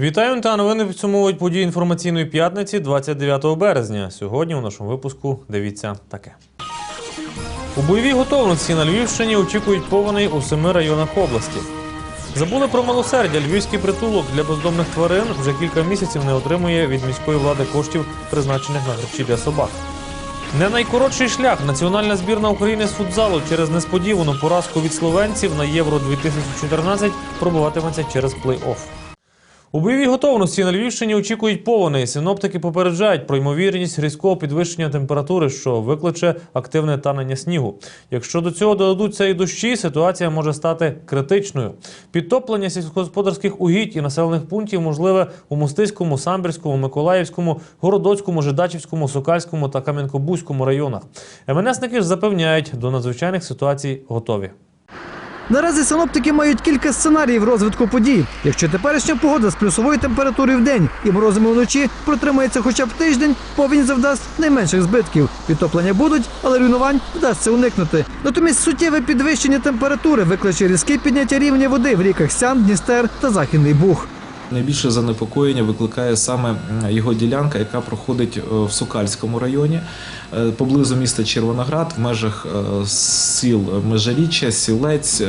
Вітаю та новини підсумовують події інформаційної п'ятниці 29 березня. Сьогодні у нашому випуску дивіться таке. У бойовій готовності на Львівщині очікують повені у семи районах області. Забули про милосердя. Львівський притулок для бездомних тварин вже кілька місяців не отримує від міської влади коштів, призначених на харчі для собак. Не найкоротший шлях національна збірна України з футзалу через несподівану поразку від словенців на Євро 2014 пробуватиметься через плей-офф. У бойовій готовності на Львівщині очікують повені. Синоптики попереджають про ймовірність різкого підвищення температури, що викличе активне танення снігу. Якщо до цього додадуться і дощі, ситуація може стати критичною. Підтоплення сільськогосподарських угідь і населених пунктів можливе у Мостиському, Самбірському, Миколаївському, Городоцькому, Жидачівському, Сокальському та Кам'янко-Бузькому районах. МНСники ж запевняють, до надзвичайних ситуацій готові. Наразі синоптики мають кілька сценаріїв розвитку подій. Якщо теперішня погода з плюсовою температурою в день і морозами вночі протримається хоча б тиждень, повінь завдасть найменших збитків. Підтоплення будуть, але руйнувань вдасться уникнути. Натомість суттєве підвищення температури викличе різке підняття рівня води в ріках Сян, Дністер та Західний Буг. Найбільше занепокоєння викликає саме його ділянка, яка проходить е, в Сокальському районі, е, поблизу міста Червоноград, в межах е, сіл Межаріччя, Сілець.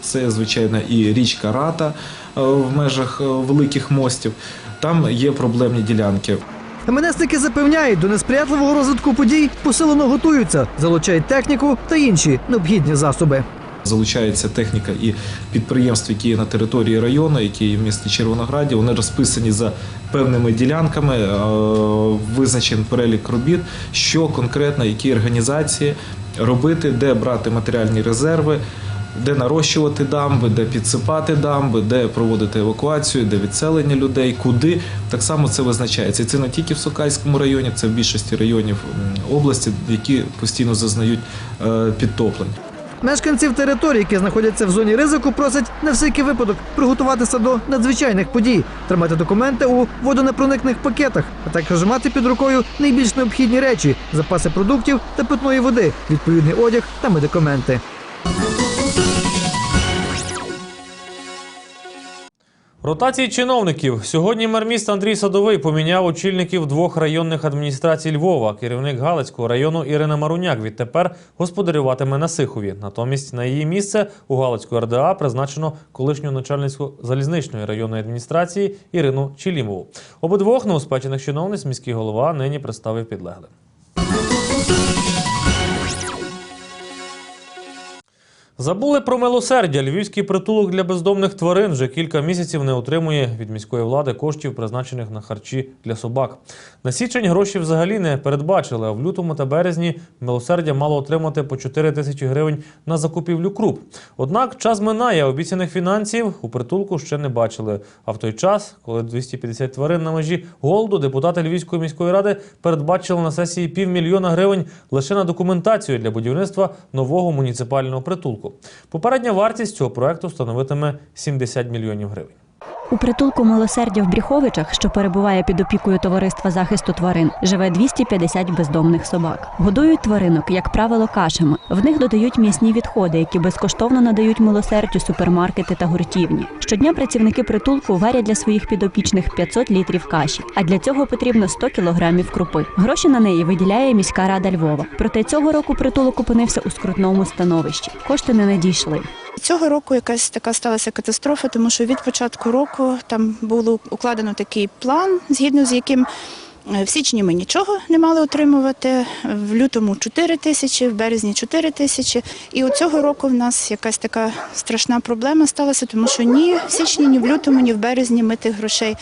Це, звичайно, і річка Рата в межах великих мостів. Там є проблемні ділянки. МНСники запевняють, до несприятливого розвитку подій посилено готуються, залучають техніку та інші необхідні засоби. Залучається техніка і підприємств, які є на території району, які є в місті Червонограді. Вони розписані за певними ділянками, е, визначений перелік робіт, що конкретно, які організації робити, де брати матеріальні резерви. Де нарощувати дамби, де підсипати дамби, де проводити евакуацію, де відселення людей, куди так само це визначається. І це не тільки в Сокальському районі, це в більшості районів області, які постійно зазнають е, підтоплень. Мешканців територій, які знаходяться в зоні ризику, просять на всякий випадок приготуватися до надзвичайних подій, тримати документи у водонепроникних пакетах, а також мати під рукою найбільш необхідні речі, запаси продуктів та питної води, відповідний одяг та медикаменти. Ротації чиновників сьогодні мер міста Андрій Садовий поміняв очільників двох районних адміністрацій Львова. Керівник Галицького району Ірина Маруняк відтепер господарюватиме на Сихові. Натомість на її місце у Галицьку РДА призначено колишню начальницю залізничної районної адміністрації Ірину Чілімову. Обидвох новоспечених чиновниць міський голова нині представив підлеглим. Забули про милосердя. Львівський притулок для бездомних тварин вже кілька місяців не отримує від міської влади коштів, призначених на харчі для собак. На січень гроші взагалі не передбачили. А в лютому та березні милосердя мало отримати по 4 тисячі гривень на закупівлю круп. Однак час минає, обіцяних фінансів у притулку ще не бачили. А в той час, коли 250 тварин на межі голоду, депутати Львівської міської ради передбачили на сесії півмільйона гривень лише на документацію для будівництва нового муніципального притулку. Попередня вартість цього проекту становитиме 70 мільйонів гривень. У притулку милосердя в Бріховичах, що перебуває під опікою товариства захисту тварин, живе 250 бездомних собак. Годують тваринок, як правило, кашами. В них додають м'ясні відходи, які безкоштовно надають милосердю супермаркети та гуртівні. Щодня працівники притулку варять для своїх підопічних 500 літрів каші, а для цього потрібно 100 кілограмів крупи. Гроші на неї виділяє міська рада Львова. Проте цього року притулок опинився у скрутному становищі. Кошти не надійшли. Цього року якась така сталася катастрофа, тому що від початку року там було укладено такий план, згідно з яким е, в січні ми нічого не мали отримувати, в лютому 4 тисячі, в березні 4 тисячі. І от цього року в нас якась така страшна проблема сталася, тому що ні в січні, ні в лютому, ні в березні ми тих грошей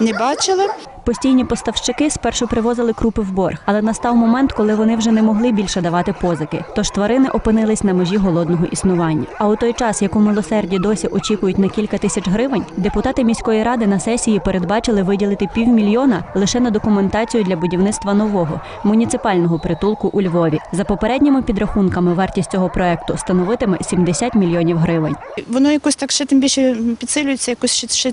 не бачили. Постійні поставщики спершу привозили крупи в борг, але настав момент, коли вони вже не могли більше давати позики. Тож тварини опинились на межі голодного існування. А у той час, як у милосерді досі очікують на кілька тисяч гривень, депутати міської ради на сесії передбачили виділити півмільйона лише на документацію для будівництва нового муніципального притулку у Львові. За попередніми підрахунками, вартість цього проекту становитиме 70 мільйонів гривень. Воно якось так ще тим більше підсилюється, якось ще,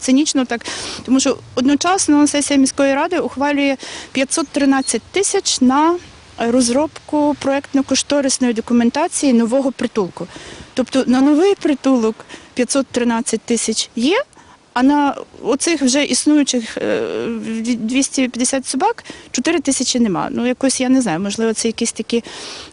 цинічно так, тому що одночасно сесія міської ради ухвалює 513 тисяч на розробку проектно-кошторисної документації нового притулку. Тобто на новий притулок 513 тисяч є, А на оцих вже існуючих е, 250 собак 4 тисячі нема. Ну якось я не знаю, можливо, це якісь такі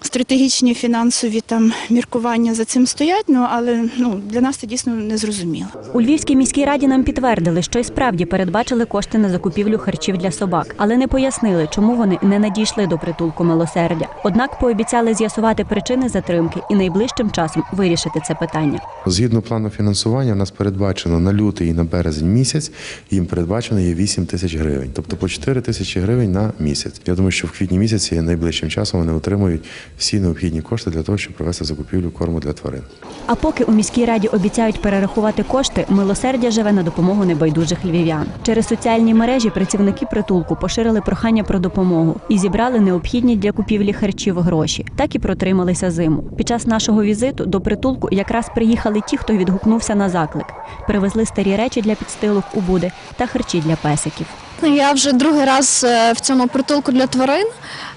стратегічні фінансові там міркування за цим стоять. Ну але ну для нас це дійсно не зрозуміло. У Львівській міській раді нам підтвердили, що й справді передбачили кошти на закупівлю харчів для собак, але не пояснили, чому вони не надійшли до притулку милосердя. Однак пообіцяли з'ясувати причини затримки і найближчим часом вирішити це питання. Згідно плану фінансування, у нас передбачено на лютий і на березень місяць. Їм передбачено є 8 тисяч гривень, тобто по 4 тисячі гривень на місяць. Я думаю, що в квітні місяці найближчим часом вони отримують всі необхідні кошти для того, щоб провести закупівлю корму для тварин. А поки у міській раді обіцяють перерахувати кошти, милосердя живе на допомогу небайдужих львів'ян. Через соціальні мережі працівники притулку поширили прохання про допомогу і зібрали необхідні для купівлі харчів гроші. Так і протрималися зиму. Під час нашого візиту до притулку якраз приїхали ті, хто відгукнувся на заклик. Привезли старі речі для підстилок у та харчі для песиків. Я вже другий раз е, в цьому притулку для тварин.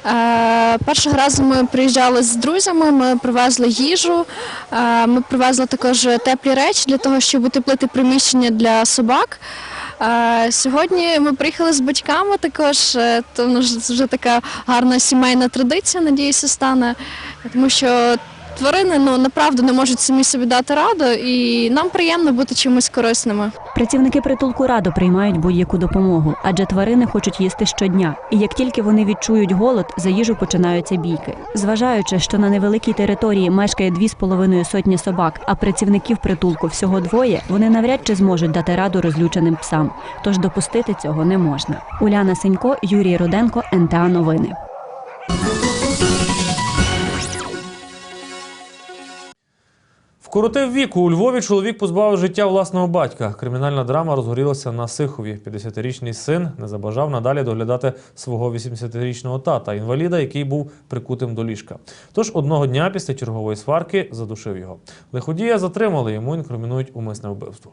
Е, Першого разу ми приїжджали з друзями, ми привезли їжу, е, ми привезли також теплі речі для того, щоб утеплити приміщення для собак. Сьогодні ми приїхали з батьками також, то воно вже така гарна сімейна традиція, надіюся, стане, тому що тварини ну, направду не можуть самі собі дати раду, і нам приємно бути чимось корисними. Працівники притулку радо приймають будь-яку допомогу, адже тварини хочуть їсти щодня. І як тільки вони відчують голод, за їжу починаються бійки. Зважаючи, що на невеликій території мешкає дві з половиною сотні собак, а працівників притулку всього двоє, вони навряд чи зможуть дати раду розлюченим псам. Тож допустити цього не можна. Уляна Сенько, Юрій Руденко, НТА Новини. Вкоротив віку у Львові чоловік позбавив життя власного батька. Кримінальна драма розгорілася на Сихові. 50-річний син не забажав надалі доглядати свого 80-річного тата, інваліда, який був прикутим до ліжка. Тож одного дня після чергової сварки задушив його. Лиходія затримали, йому інкримінують умисне вбивство.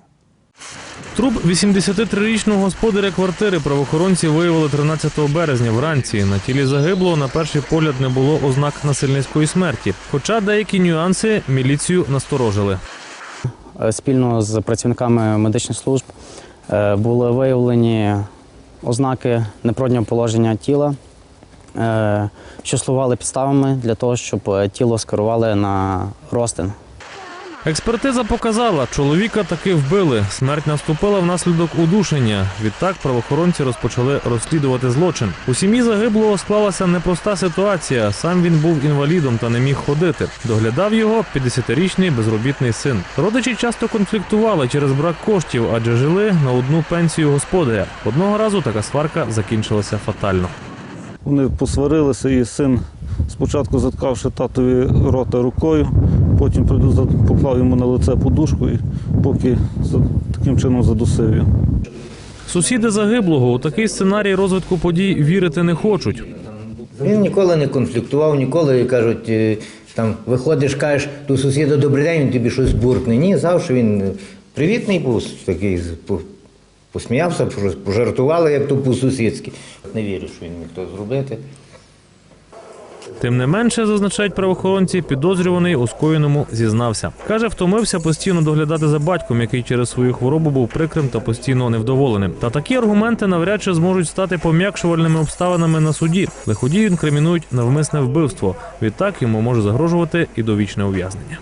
Труп 83-річного господаря квартири правоохоронці виявили 13 березня вранці. На тілі загиблого на перший погляд не було ознак насильницької смерті. Хоча деякі нюанси міліцію насторожили. Е, Спільно з працівниками медичних служб е, були виявлені ознаки непроднього положення тіла, е, що слугували підставами для того, щоб тіло скерували на розтин. Експертиза показала, чоловіка таки вбили. Смерть наступила внаслідок удушення. Відтак правоохоронці розпочали розслідувати злочин. У сім'ї загиблого склалася непроста ситуація. Сам він був інвалідом та не міг ходити. Доглядав його 50-річний безробітний син. Родичі часто конфліктували через брак коштів, адже жили на одну пенсію господаря. Одного разу така сварка закінчилася фатально. Вони посварилися, і син спочатку заткавши татові рота рукою, потім поклав йому на лице подушку і поки таким чином задусив його. Сусіди загиблого у такий сценарій розвитку подій вірити не хочуть. Він ніколи не конфліктував, ніколи кажуть, е, там виходиш, кажеш до сусіда добрий день, він тобі щось буркне. Ні, завжди він привітний був, такий посміявся, пожартували, як то по-сусідськи. Не вірю, що він міг то зробити. Тим не менше, зазначають правоохоронці, підозрюваний у скоєному зізнався. Каже, втомився постійно доглядати за батьком, який через свою хворобу був прикрим та постійно невдоволеним. Та такі аргументи навряд чи зможуть стати пом'якшувальними обставинами на суді. Лиходію інкримінують навмисне вбивство. Відтак йому може загрожувати і довічне ув'язнення.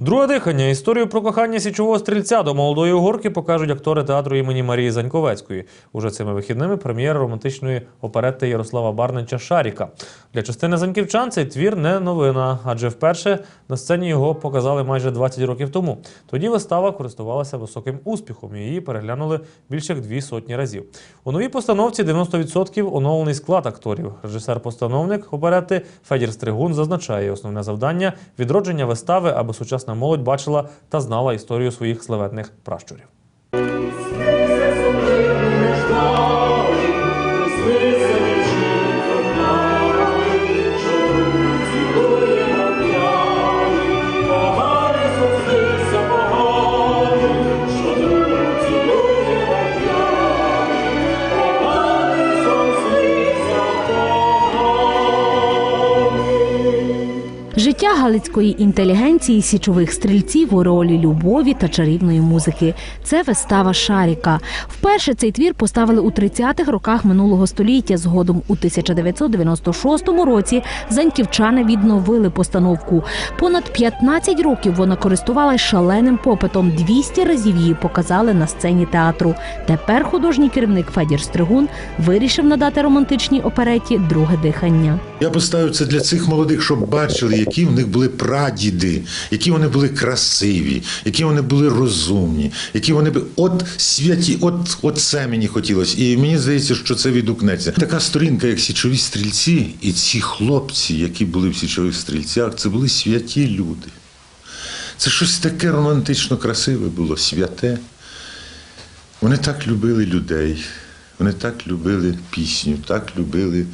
Друге дихання. Історію про кохання січового стрільця до молодої угорки покажуть актори театру імені Марії Заньковецької. Уже цими вихідними прем'єра романтичної оперетти Ярослава Барнича Шаріка. Для частини заньківчан цей твір не новина, адже вперше на сцені його показали майже 20 років тому. Тоді вистава користувалася високим успіхом. Її переглянули більше як дві сотні разів. У новій постановці 90% оновлений склад акторів. Режисер-постановник оперети Федір Стригун зазначає основне завдання відродження вистави, аби сучасна молодь бачила та знала історію своїх славетних пращурів. Життя галицької інтелігенції січових стрільців у ролі любові та чарівної музики. Це вистава Шаріка. Вперше цей твір поставили у 30-х роках минулого століття. Згодом у 1996 році заньківчани відновили постановку. Понад 15 років вона користувалась шаленим попитом. 200 разів її показали на сцені театру. Тепер художній керівник Федір Стригун вирішив надати романтичній опереті друге дихання. Я поставив це для цих молодих, щоб бачили, які в них були прадіди, які вони були красиві, які вони були розумні, які вони були от святі, от, от це мені хотілося. І мені здається, що це відгукнеться. Така сторінка, як січові стрільці, і ці хлопці, які були в січових стрільцях, це були святі люди. Це щось таке романтично красиве було, святе. Вони так любили людей, вони так любили пісню, так любили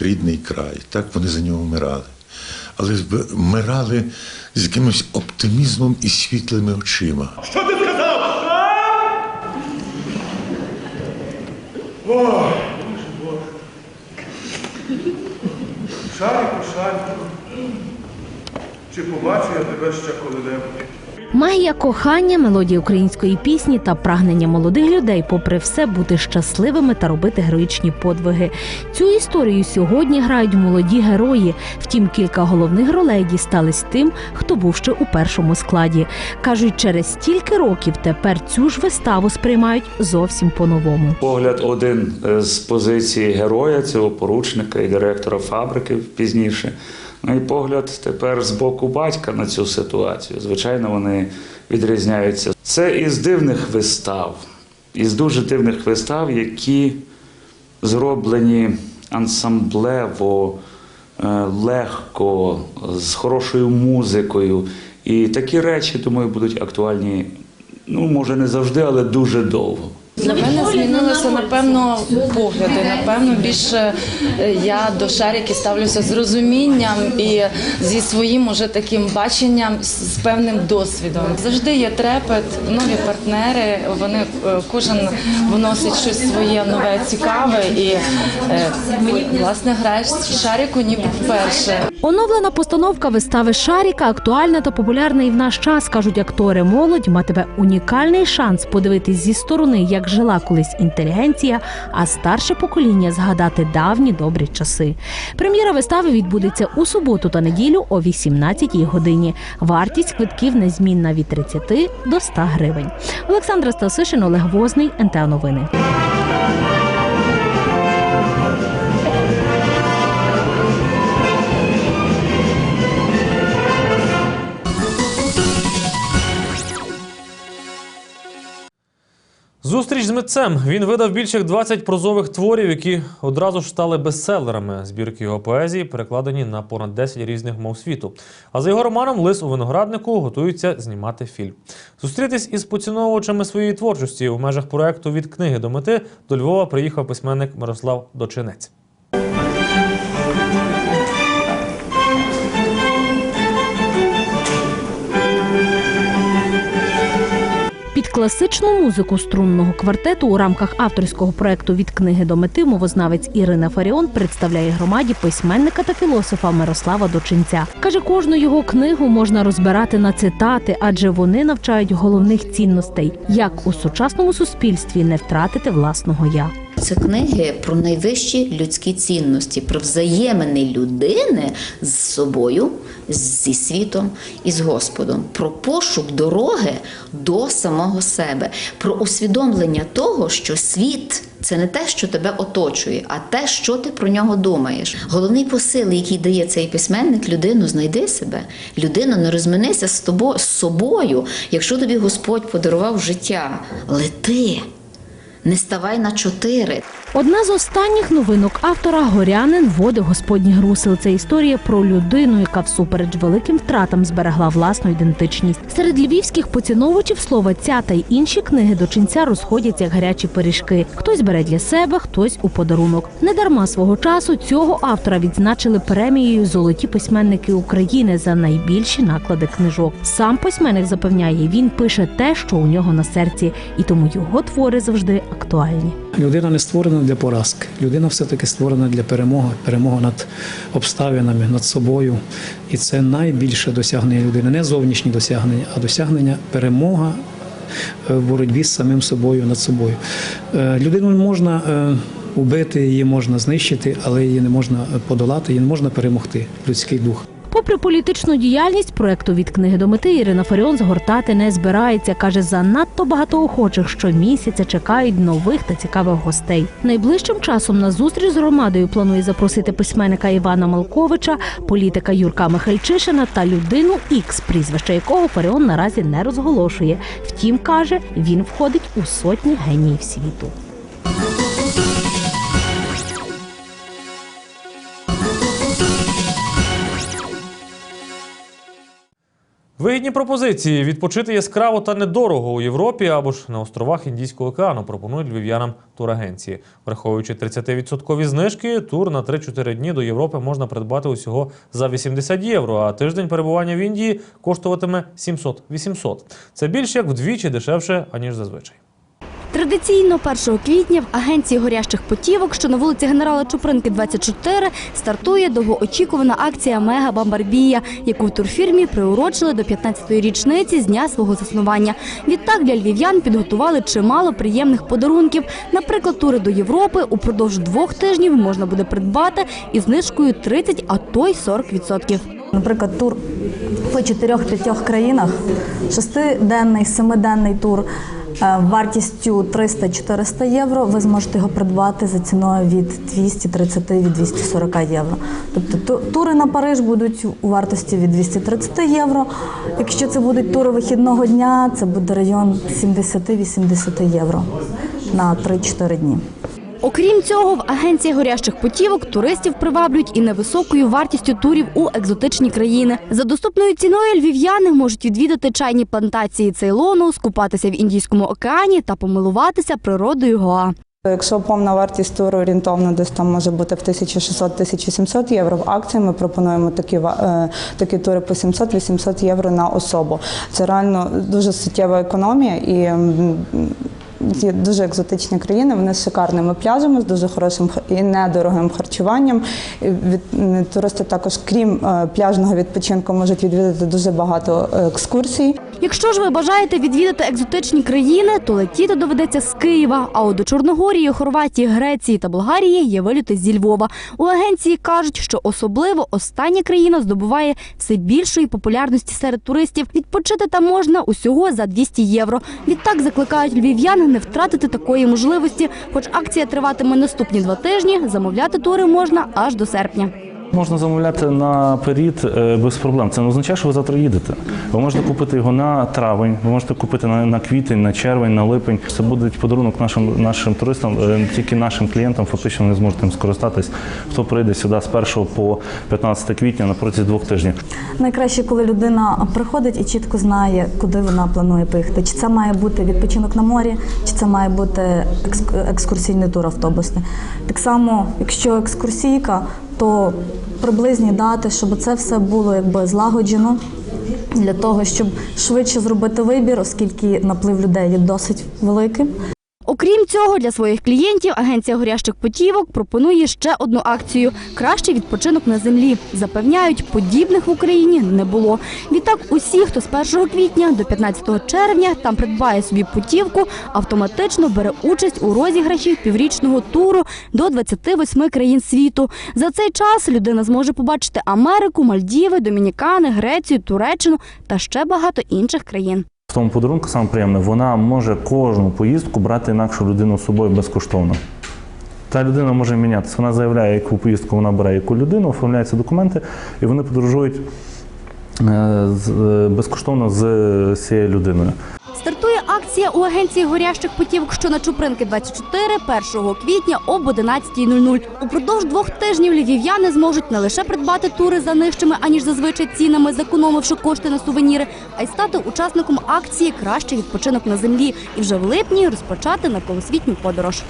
рідний край, так вони за нього вмирали. Але вмирали з якимось оптимізмом і світлими очима. Шарику, шарику. Чи побачу я тебе ще коли-небудь? Магія кохання, мелодія української пісні та прагнення молодих людей, попри все, бути щасливими та робити героїчні подвиги. Цю історію сьогодні грають молоді герої. Втім, кілька головних ролей дістались тим, хто був ще у першому складі. кажуть, через стільки років тепер цю ж виставу сприймають зовсім по-новому. Погляд один е, з позиції героя, цього поручника і директора фабрики пізніше. І погляд тепер з боку батька на цю ситуацію. Звичайно, вони відрізняються. Це із дивних вистав, із дуже дивних вистав, які зроблені ансамблево, е, легко, з хорошою музикою. І такі речі, думаю, будуть актуальні, ну, може, не завжди, але дуже довго. Для мене змінилося напевно погляди. Напевно, більше е, я до шарики ставлюся з розумінням і зі своїм уже таким баченням з певним досвідом. Завжди є трепет, нові партнери. Вони е, кожен вносить щось своє нове, цікаве і е, власне граєш в шарику ніби вперше. Оновлена постановка вистави Шаріка актуальна та популярна і в наш час, кажуть актори. Молодь матиме унікальний шанс подивитись зі сторони, як жила колись інтелігенція, а старше покоління згадати давні добрі часи. Прем'єра вистави відбудеться у суботу та неділю о 18 годині. Вартість квитків незмінна від 30 до 100 гривень. Олександра Стасишин, Олег Возний, НТА Новини. Зустріч з митцем. Він видав більше як 20 прозових творів, які одразу ж стали бестселерами. Збірки його поезії перекладені на понад 10 різних мов світу. А за його романом Лис у винограднику готуються знімати фільм. Зустрітись із поціновувачами своєї творчості у межах проекту від книги до мети до Львова приїхав письменник Мирослав Дочинець. Класичну музику струнного квартету у рамках авторського проекту від книги до мети мовознавець Ірина Фаріон представляє громаді письменника та філософа Мирослава Дочинця. Каже, кожну його книгу можна розбирати на цитати, адже вони навчають головних цінностей, як у сучасному суспільстві не втратити власного я. Це книги про найвищі людські цінності, про взаємини людини з собою, зі світом і з Господом, про пошук дороги до самого себе, про усвідомлення того, що світ. Це не те, що тебе оточує, а те, що ти про нього думаєш. Головний посил, який дає цей письменник, людину знайди себе. Людину не розминися з тобою з собою. Якщо тобі Господь подарував життя, лети. Не ставай на чотири. Одна з останніх новинок автора Горянин води Господні Грусил. Це історія про людину, яка всупереч великим втратам зберегла власну ідентичність. Серед львівських поціновувачів слова ця та й інші книги до ченця розходяться як гарячі пиріжки. Хтось бере для себе, хтось у подарунок. Недарма свого часу цього автора відзначили премією Золоті письменники України за найбільші наклади книжок. Сам письменник запевняє, він пише те, що у нього на серці, і тому його твори завжди актуальні. Людина не створена для поразки. Людина все-таки створена для перемоги, перемоги над обставинами, над собою. І це найбільше досягнення людини, не зовнішні досягнення, а досягнення перемога е, в боротьбі з самим собою над собою. Е, Людину можна е, убити, її можна знищити, але її не можна подолати, її не можна перемогти. Людський дух. Попри політичну діяльність, проекту від книги до мети Ірина Фаріон згортати не збирається. каже, занадто багато охочих щомісяця чекають нових та цікавих гостей. Найближчим часом на зустріч з громадою планує запросити письменника Івана Малковича, політика Юрка Михальчишина та людину Ікс, прізвище якого Фаріон наразі не розголошує. Втім, каже, він входить у сотні геніїв світу. Вигідні пропозиції відпочити яскраво та недорого у Європі або ж на островах Індійського океану пропонують львів'янам турагенції. Враховуючи 30% знижки, тур на 3-4 дні до Європи можна придбати усього за 80 євро, а тиждень перебування в Індії коштуватиме 700-800. Це більше як вдвічі дешевше, аніж зазвичай. Традиційно 1 квітня в агенції горящих потівок, що на вулиці генерала Чупринки, 24, стартує довгоочікувана акція Мега Бамбарбія, яку в турфірмі приурочили до 15-ї річниці з дня свого заснування. Відтак для львів'ян підготували чимало приємних подарунків. Наприклад, тури до Європи упродовж двох тижнів можна буде придбати із знижкою 30, а то й 40%. Наприклад, тур по чотирьох-п'ятьох країнах, шестиденний, семиденний тур вартістю 300-400 євро. Ви зможете його придбати за ціною від 230 від 240 євро. Тобто ту- тури на Париж будуть у вартості від 230 євро. Якщо це будуть тури вихідного дня, це буде район 70-80 євро на 3-4 дні. Окрім цього, в агенції горящих путівок туристів приваблюють і невисокою вартістю турів у екзотичні країни. За доступною ціною львів'яни можуть відвідати чайні плантації Цейлону, скупатися в Індійському океані та помилуватися природою Гоа. Якщо повна вартість туру орієнтовно десь там може бути в 1600-1700 євро, в акції ми пропонуємо такі, е, такі тури по 700-800 євро на особу. Це реально дуже суттєва економія і є дуже екзотичні країни. Вони з шикарними пляжами, з дуже хорошим і недорогим харчуванням. Від, туристи також, крім е, пляжного відпочинку, можуть відвідати дуже багато е, екскурсій. Якщо ж ви бажаєте відвідати екзотичні країни, то летіти доведеться з Києва. А от до Чорногорії, Хорватії, Греції та Болгарії є виліти зі Львова. У агенції кажуть, що особливо остання країна здобуває все більшої популярності серед туристів. Відпочити там можна усього за 200 євро. Відтак закликають львів'ян не втратити такої можливості. Хоч акція триватиме наступні два тижні, замовляти тури можна аж до серпня. Можна замовляти наперед е, без проблем. Це не означає, що ви завтра їдете. Ви можете купити його на травень, ви можете купити на, на квітень, на червень, на липень. Це буде подарунок нашим нашим туристам, е, тільки нашим клієнтам. Фактично не зможуть їм скористатись. Хто прийде сюди з 1 по 15 квітня на протязі двох тижнів. Найкраще, коли людина приходить і чітко знає, куди вона планує поїхати. Чи це має бути відпочинок на морі, чи це має бути екскурсійний тур автобусний. Так само, якщо екскурсійка, то приблизні дати, щоб це все було якби злагоджено. Для того, щоб швидше зробити вибір, оскільки наплив людей є досить великим. Окрім цього, для своїх клієнтів агенція горящих путівок пропонує ще одну акцію кращий відпочинок на землі. Запевняють, подібних в Україні не було. Відтак, усі, хто з 1 квітня до 15 червня там придбає собі путівку, автоматично бере участь у розіграші піврічного туру до 28 країн світу. За цей час людина зможе побачити Америку, Мальдіви, Домінікани, Грецію, Туреччину та ще багато інших країн. Тому подарунку саме приємне, вона може кожну поїздку брати інакшу людину з собою безкоштовно. Та людина може мінятися. Вона заявляє, яку поїздку вона бере, яку людину, оформляються документи, і вони подорожують е, е, безкоштовно з цією людиною. Стартує акція у агенції горящих путівок, що на Чупринки 24 1 квітня об 11.00. Упродовж двох тижнів львів'яни зможуть не лише придбати тури за нижчими, аніж зазвичай цінами, зекономивши кошти на сувеніри, а й стати учасником акції Кращий відпочинок на землі і вже в липні розпочати на колосвітню подорож.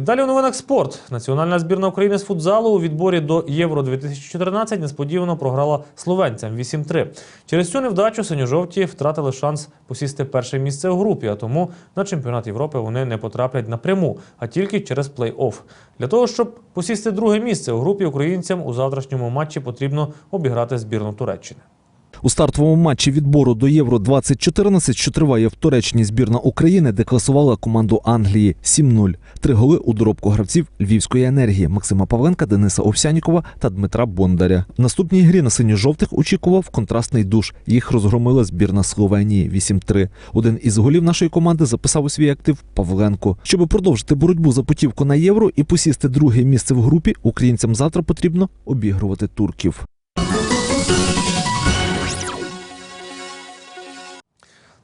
І далі у новинах спорт. Національна збірна України з футзалу у відборі до Євро 2014 несподівано програла словенцям 8-3. Через цю невдачу синьо-жовті втратили шанс посісти перше місце у групі, а тому на чемпіонат Європи вони не потраплять напряму, а тільки через плей-офф. Для того, щоб посісти друге місце у групі українцям у завтрашньому матчі потрібно обіграти збірну Туреччини. У стартовому матчі відбору до Євро 2014, що триває в Туреччині збірна України, декласувала команду Англії 7-0. Три голи у доробку гравців Львівської енергії Максима Павленка, Дениса Овсянікова та Дмитра Бондаря. В наступній грі на синьо-жовтих очікував контрастний душ. Їх розгромила збірна Словенії 8-3. Один із голів нашої команди записав у свій актив Павленко. Щоб продовжити боротьбу за путівку на євро і посісти друге місце в групі, українцям завтра потрібно обігрувати турків.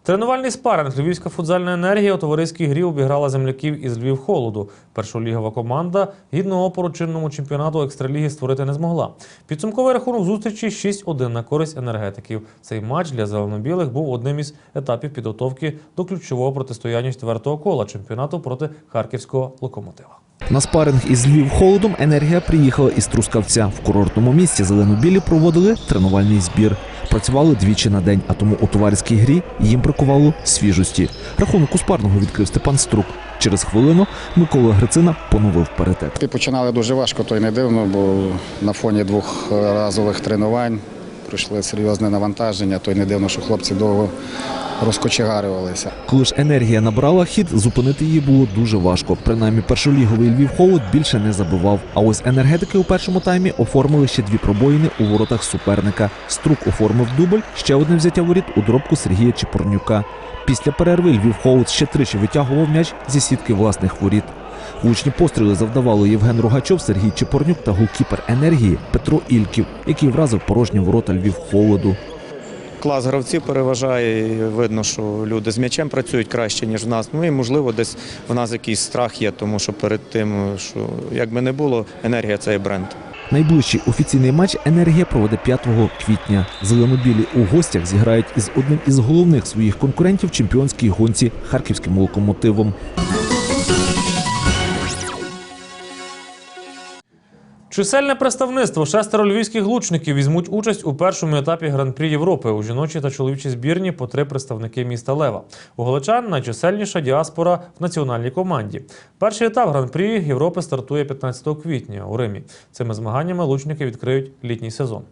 Тренувальний спаринг Львівська футзальна енергія у товариській грі обіграла земляків із Львів холоду. Першолігова команда гідного опору чинному чемпіонату екстраліги створити не змогла. Підсумковий рахунок зустрічі 6-1 на користь енергетиків. Цей матч для зеленобілих був одним із етапів підготовки до ключового протистояння четвертого кола чемпіонату проти харківського локомотива. На спаринг із Львів холодом енергія приїхала із Трускавця. В курортному місті зеленобілі проводили тренувальний збір. Працювали двічі на день, а тому у товариській грі їм бракувало свіжості. Рахунок у спарного відкрив Степан Струк. Через хвилину Микола Грицина поновив паритет. Починали дуже важко, то й не дивно, бо на фоні двох разових тренувань пройшли серйозне навантаження, то й не дивно, що хлопці довго розкочегарювалися. Коли ж енергія набрала хід, зупинити її було дуже важко. Принаймні, першоліговий Львів холод більше не забивав. А ось енергетики у першому таймі оформили ще дві пробоїни у воротах суперника. Струк оформив дубль, ще одне взяття воріт у дробку Сергія Чепурнюка. Після перерви Львів холод ще тричі витягував м'яч зі сітки власних воріт. Влучні постріли завдавали Євген Рогачов, Сергій Чепурнюк та голкіпер енергії Петро Ільків, який вразив порожні ворота Львів холоду. Клас гравців переважає. і Видно, що люди з м'ячем працюють краще, ніж в нас. Ну і можливо, десь в нас якийсь страх є, тому що перед тим, що як би не було, енергія це є бренд. Найближчий офіційний матч енергія проведе 5 квітня. Зеленобілі у гостях зіграють із одним із головних своїх конкурентів чемпіонській гонці харківським локомотивом. Чисельне представництво шестеро львівських лучників візьмуть участь у першому етапі Гран-прі Європи. У жіночій та чоловічій збірні по три представники міста Лева. У Галичан найчисельніша діаспора в національній команді. Перший етап Гран-прі Європи стартує 15 квітня у Римі. Цими змаганнями лучники відкриють літній сезон.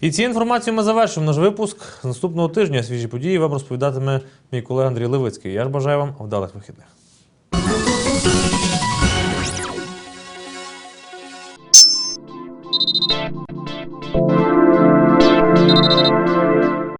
І цією інформацією ми завершимо наш випуск. З наступного тижня свіжі події вам розповідатиме мій колега Андрій Левицький. Я ж бажаю вам вдалих вихідних.